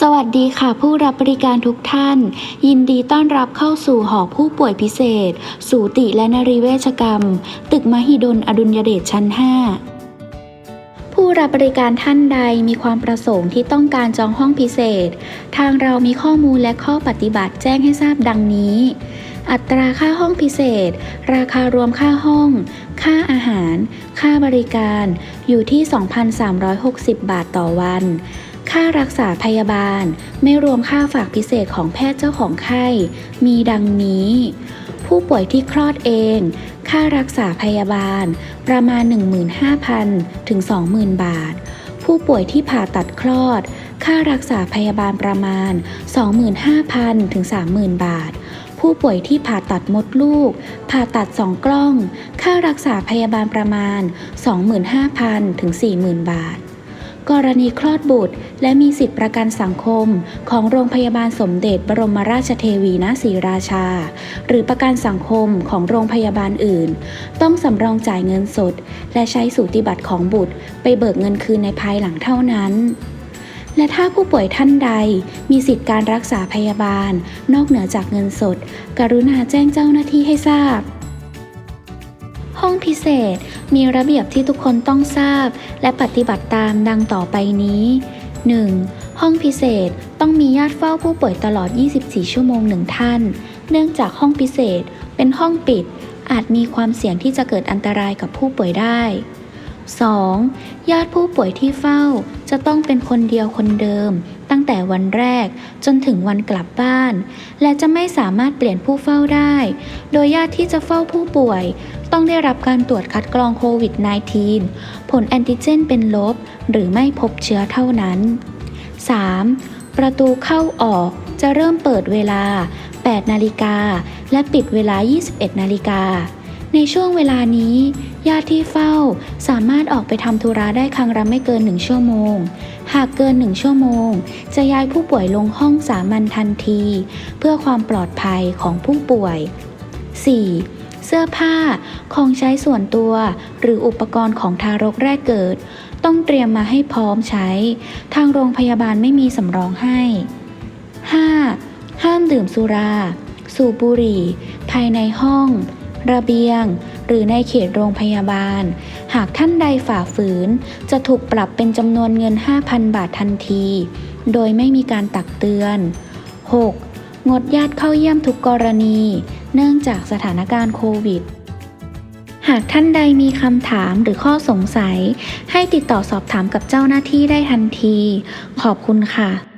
สวัสดีค่ะ ผู้รับบริการทุกท่าน ยินดีต้อนรับเข้าสู่หอผู้ป่วยพิเศษ สูติและนรีเวชกรรม ตึกมหิดลอดุลยเดชชั้น 5ผู้รับบริการท่านใดมีความประสงค์ที่ต้องการจองห้องพิเศษ ทางเรามีข้อมูลและข้อปฏิบัติแจ้งให้ทราบดังนี้ อัตราค่าห้องพิเศษ ราคารวมค่าห้อง ค่าอาหาร ค่าบริการ อยู่ที่ 2,360 บาทต่อวัน ค่ารักษาพยาบาล ไม่รวมค่าฝากพิเศษของแพทย์เจ้าของไข้ มีดังนี้ ผู้ป่วยที่คลอดเอง ค่ารักษาพยาบาล ประมาณ 15,000 ถึง 20,000 บาท ผู้ป่วยที่ผ่าตัดคลอด ค่ารักษาพยาบาลประมาณ 25,000 ถึง 30,000 บาทผู้ป่วยที่ผ่าตัดมดลูก ผ่าตัดสองกล้อง ค่ารักษาพยาบาลประมาณ 25,000 ถึง 40,000 บาท กรณีคลอดบุตร และมีสิทธิประกันสังคม ของโรงพยาบาลสมเด็จบรมราชเทวีณศรีราชา หรือประกันสังคมของโรงพยาบาลอื่น ต้องสำรองจ่ายเงินสด และใช้สูติบัตรของบุตร ไปเบิกเงินคืนในภายหลังเท่านั้นและถ้าผู้ป่วยท่านใดมีสิทธิการรักษาพยาบาล นอกเหนือจากเงินสด กรุณาแจ้งเจ้าหน้าที่ให้ทราบ ห้องพิเศษ มีระเบียบที่ทุกคนต้องทราบ และปฏิบัติตามดังต่อไปนี้ 1. ห้องพิเศษต้องมีญาติเฝ้าผู้ป่วยตลอด 24 ชั่วโมงหนึ่งท่าน เนื่องจากห้องพิเศษเป็นห้องปิด อาจมีความเสี่ยงที่จะเกิดอันตรายกับผู้ป่วยได้ 2. ญาติผู้ป่วยที่เฝ้าจะต้องเป็นคนเดียวคนเดิม ตั้งแต่วันแรกจนถึงวันกลับบ้าน และจะไม่สามารถเปลี่ยนผู้เฝ้าได้ โดยญาติที่จะเฝ้าผู้ป่วย ต้องได้รับการตรวจคัดกรองโควิด -19 ผลแอนติเจนเป็นลบ หรือไม่พบเชื้อเท่านั้น 3. ประตูเข้าออกจะเริ่มเปิดเวลา 8 นาฬิกา และปิดเวลา 21 นาฬิกา ในช่วงเวลานี้ ญาติที่เฝ้าสามารถออกไปทำธุระได้ครั้งละไม่เกิน 1 ชั่วโมง หากเกิน 1 ชั่วโมง จะย้ายผู้ป่วยลงห้องสามัญทันที เพื่อความปลอดภัยของผู้ป่วย 4. เสื้อผ้า ของใช้ส่วนตัว หรืออุปกรณ์ของทารกแรกเกิด ต้องเตรียมมาให้พร้อมใช้ ทางโรงพยาบาลไม่มีสำรองให้ 5. ห้ามดื่มสุรา สูบบุหรี่ ภายในห้อง ระเบียง หรือในเขตโรงพยาบาล หากท่านใดฝ่าฝืน จะถูกปรับเป็นจำนวนเงิน 5,000 บาททันที โดยไม่มีการตักเตือน 6. งดญาติเข้าเยี่ยมทุกกรณี เนื่องจากสถานการณ์โควิด หากท่านใดมีคำถามหรือข้อสงสัย ให้ติดต่อสอบถามกับเจ้าหน้าที่ได้ทันที ขอบคุณค่ะ